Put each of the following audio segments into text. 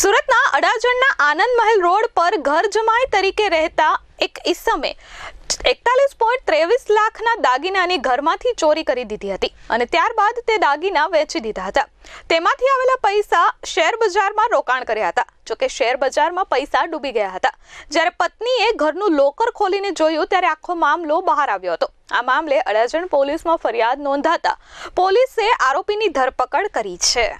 સુરતના અડાજણના આનંદ મહેલ રોડ પર ઘર જમાઈ તરીકે રહેતા એક ઈસમે એકતાલીસ પોઈન્ટ ત્રેવીસ લાખના દાગીનાની ઘરમાંથી ચોરી કરી દીધી હતી અને ત્યારબાદ તે દાગીના વેચી દીધા હતા. તેમાંથી આવેલા પૈસા શેર બજારમાં રોકાણ કર્યા હતા જોકે શેર બજારમાં પૈસા ડૂબી ગયા હતા. જ્યારે પત્નીએ ઘરનું લોકર ખોલીને જોયું ત્યારે આખો મામલો બહાર આવ્યો હતો. આ મામલે અડાજણ પોલીસમાં ફરિયાદ નોંધાતા પોલીસે આરોપીની ધરપકડ કરી છે.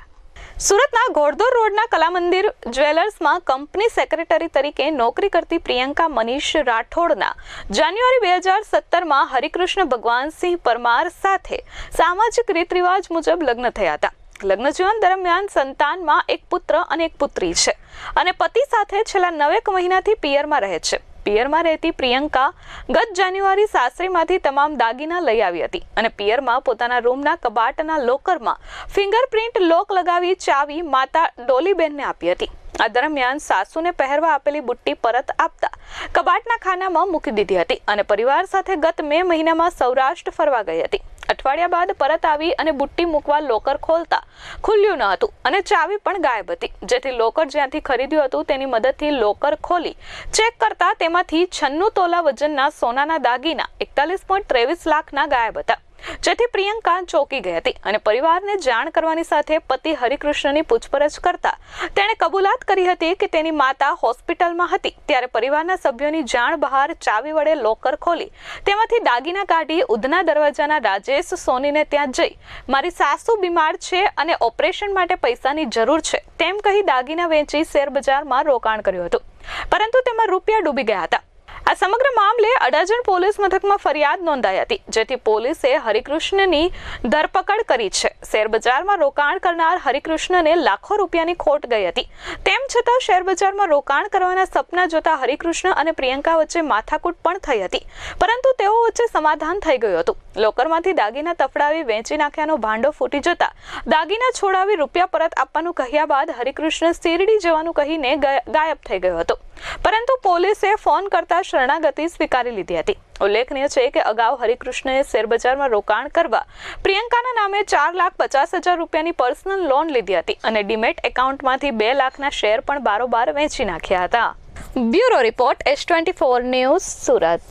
સુરતના ઘોડદોર રોડના કલા મંદિર જ્વેલર્સમાં કંપની સેક્રેટરી તરીકે નોકરી કરતી પ્રિયંકા મનીષ રાઠોડના જાન્યુઆરી બે હજાર સત્તરમાં હરિકૃષ્ણ ભગવાનસિંહ પરમાર સાથે સામાજિક રીત રિવાજ મુજબ લગ્ન થયા હતા. લગ્ન જીવન દરમિયાન સંતાનમાં એક પુત્ર અને એક પુત્રી છે અને પતિ સાથે છેલ્લા નવેક મહિનાથી પિયરમાં રહે છે. પિયરમાં રહેતી પ્રિયંકા ગત જાન્યુઆરી સાસરીમાંથી તમામ દાગીના લઈ આવી હતી અને પિયરમાં પોતાના રૂમના કબાટના લોકરમાં ફિંગરપ્રિન્ટ લોક લગાવી ચાવી માતા ડોલીબેનને આપી હતી. આ દરમિયાન સાસુને પહેરવા આપેલી બુટ્ટી પરત આપતા કબાટના ખાનામાં મૂકી દીધી હતી અને પરિવાર સાથે ગત મે મહિનામાં સૌરાષ્ટ્ર ફરવા ગઈ હતી. અઠવાડિયા બાદ પરત આવી અને બુટ્ટી મૂકવા લોકર ખોલતા ખુલ્યું ન હતું અને ચાવી પણ ગાયબ હતી. જેથી લોકર જ્યાંથી ખરીદ્યું હતું તેની મદદથી લોકર ખોલી. ચેક કરતા તેમાંથી છન્નું તોલા વજનના સોનાના દાગીના એકતાલીસ પોઈન્ટ ત્રેવીસ લાખના ગાયબ હતા. જેથી પ્રિયંકા ચોંકી ગઈ હતી અને પરિવારને જાણ કરવાની સાથે પતિ હરિકૃષ્ણની પૂછપરછ કરતા તેણે કબૂલાત કરી હતી કે તેની માતા હોસ્પિટલમાં હતી. ત્યારે પરિવારના સભ્યોની જાણ બહાર ચાવી વડે લોકર ખોલી તેમાંથી દાગીના કાઢી ઉધના દરવાજાના રાજેશ સોનીને ત્યાં જઈ. મારી સાસુ બીમાર છે અને ઓપરેશન માટે પૈસાની જરૂર છે. તેમ કહી દાગીના વેચી શેર બજારમાં રોકાણ કર્યું હતું. પરંતુ તેમાં રૂપિયા ડૂબી ગયા હતા. આ સમગ્ર મામલે અડાજણ પોલીસ મથકમાં ફરિયાદ નોંધાઈ હતી, જેથી પોલીસે હરિકૃષ્ણની ધરપકડ કરી છે. શેરબજારમાં રોકાણ કરનાર હરિકૃષ્ણને લાખો રૂપિયાની ખોટ ગઈ હતી. તેમ છતાં શેરબજારમાં રોકાણ કરવાના સપના જોતા હરિકૃષ્ણ અને પ્રિયંકા વચ્ચે માથાકૂટ પણ થઈ હતી. પરંતુ તેઓ વચ્ચે સમાધાન થઈ ગયું હતું. લોકરમાંથી દાગીના તફડાવી વેચી નાખ્યાનો ભાંડો ફૂટી જતા દાગીના છોડાવી રૂપિયા પરત આપવાનું કહ્યા બાદ હરિકૃષ્ણ શિરડી જવાનું કહીને ગાયબ થઈ ગયો હતો. પરંતુ પોલીસે ફોન કરતા શરણાગતિ સ્વીકારી લીધી હતી. ઉલ્લેખનીય છે કે અગાઉ હરિકૃષ્ણએ શેરબજારમાં રોકાણ કરવા પ્રિયંકાના નામે ચાર લાખ પચાસ હજાર રૂપિયાની પર્સનલ લોન લીધી હતી અને ડીમેટ એકાઉન્ટમાંથી બે લાખના શેર પણ બારોબાર વેચી નાખ્યા હતા. Bureau report S twenty four news Surat.